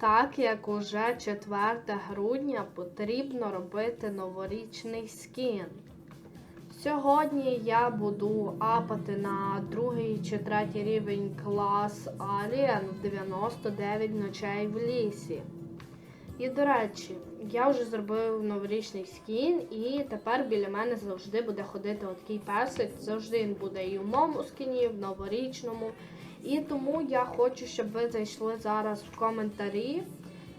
Так як уже 4 грудня потрібно робити новорічний скін. Сьогодні я буду апати на другий чи третій рівень клас Alien в 99 ночей в лісі. І до речі, я вже зробив новорічний скін, і тепер біля мене завжди буде ходити отакий песик. Завжди він буде і в моєму скіні, і в новорічному. І тому я хочу, щоб ви зайшли зараз в коментарі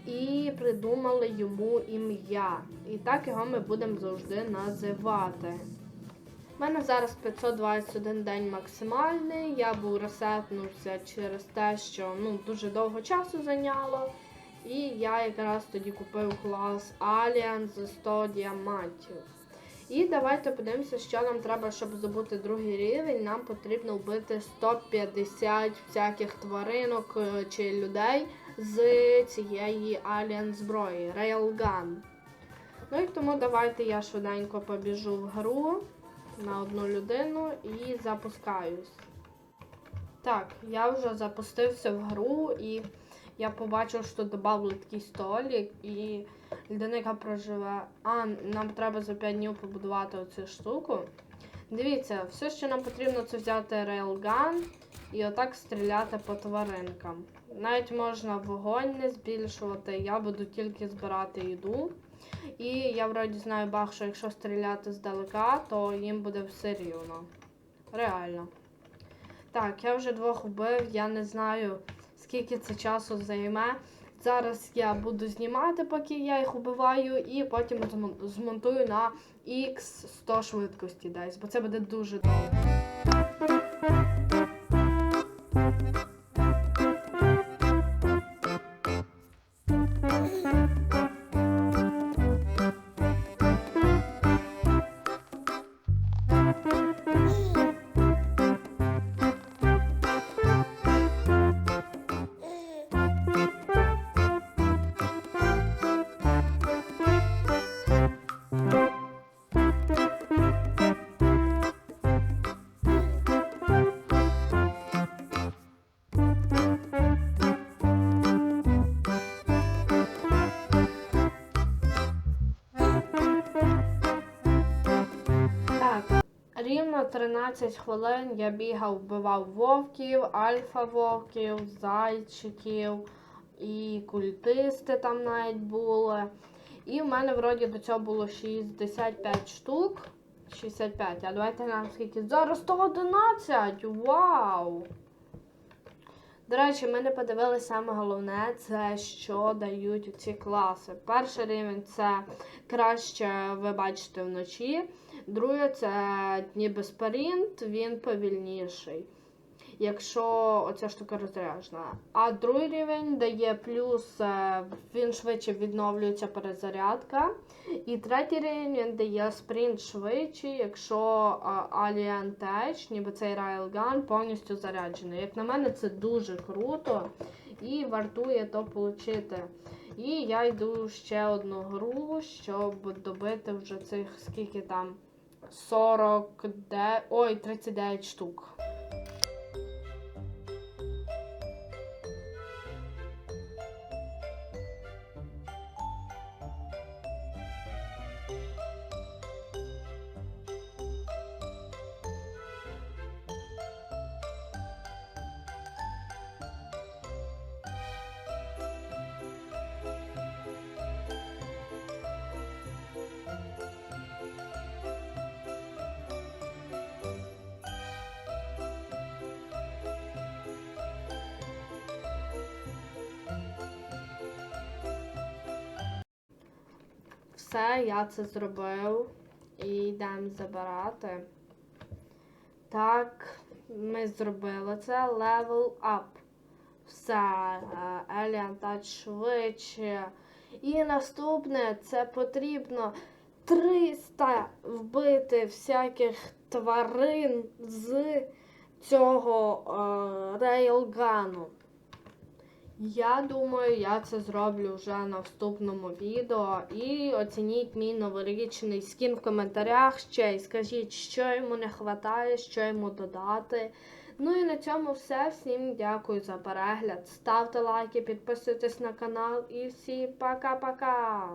і придумали йому ім'я. І так його ми будемо завжди називати. У мене зараз 521 день максимальний. Я був ресетнувся через те, що ну, дуже довго часу зайняло. І я якраз тоді купив клас Alien за 100 діамантів. І давайте подивимося, що нам треба, щоб здобути другий рівень. Нам потрібно вбити 150 всяких тваринок е, чи людей з цієї Alien зброї Railgun. Ну і тому давайте я швиденько побіжу в гру на одну людину і запускаюсь. Так, я вже запустився в гру і я побачив, що додали такий столик і людина, яка проживе. А, нам треба за 5 днів побудувати оцю штуку. Дивіться, все, що нам потрібно, це взяти рейлган і отак стріляти по тваринкам. Навіть можна вогонь не збільшувати, я буду тільки збирати їду. І я вроді знаю баг, що якщо стріляти здалека, то їм буде все рівно. Реально. Так, я вже двох вбив, я не знаю, скільки це часу займе. Зараз я буду знімати, поки я їх убиваю, і потім змонтую на X100 швидкості десь, бо це буде дуже довго. 13 хвилин я бігав, вбивав вовків, альфа-вовків, зайчиків і культисти там навіть були. І в мене вроді до цього було 65 штук. 65, а давайте нам скільки. Зараз 111! Вау! До речі, ми не подивилися саме головне, це що дають ці класи. Перший рівень це краще ви бачите вночі. Друге, це ніби спарінт, він повільніший. Якщо оця штука розряджена. А другий рівень дає плюс, е, він швидше відновлюється перезарядка. І третій рівень він дає спринт швидший, якщо е, Alien Tech, ніби цей Railgun, повністю заряджений. Як на мене, це дуже круто і вартує то отримати. І я йду ще одну гру, щоб добити вже цих скільки там 49, ой, 39 штук. Все, я це зробив. І йдемо забирати. Так, ми зробили це. Level up. Все, Alien Touch швидше. І наступне це потрібно 300 вбити всяких тварин з цього е, рейлгану. Я думаю, я це зроблю вже на вступному відео. І оцініть мій новорічний скін в коментарях ще й скажіть, що йому не вистачає, що йому додати. Ну і на цьому все. Всім дякую за перегляд. Ставте лайки, підписуйтесь на канал і всім пока-пока!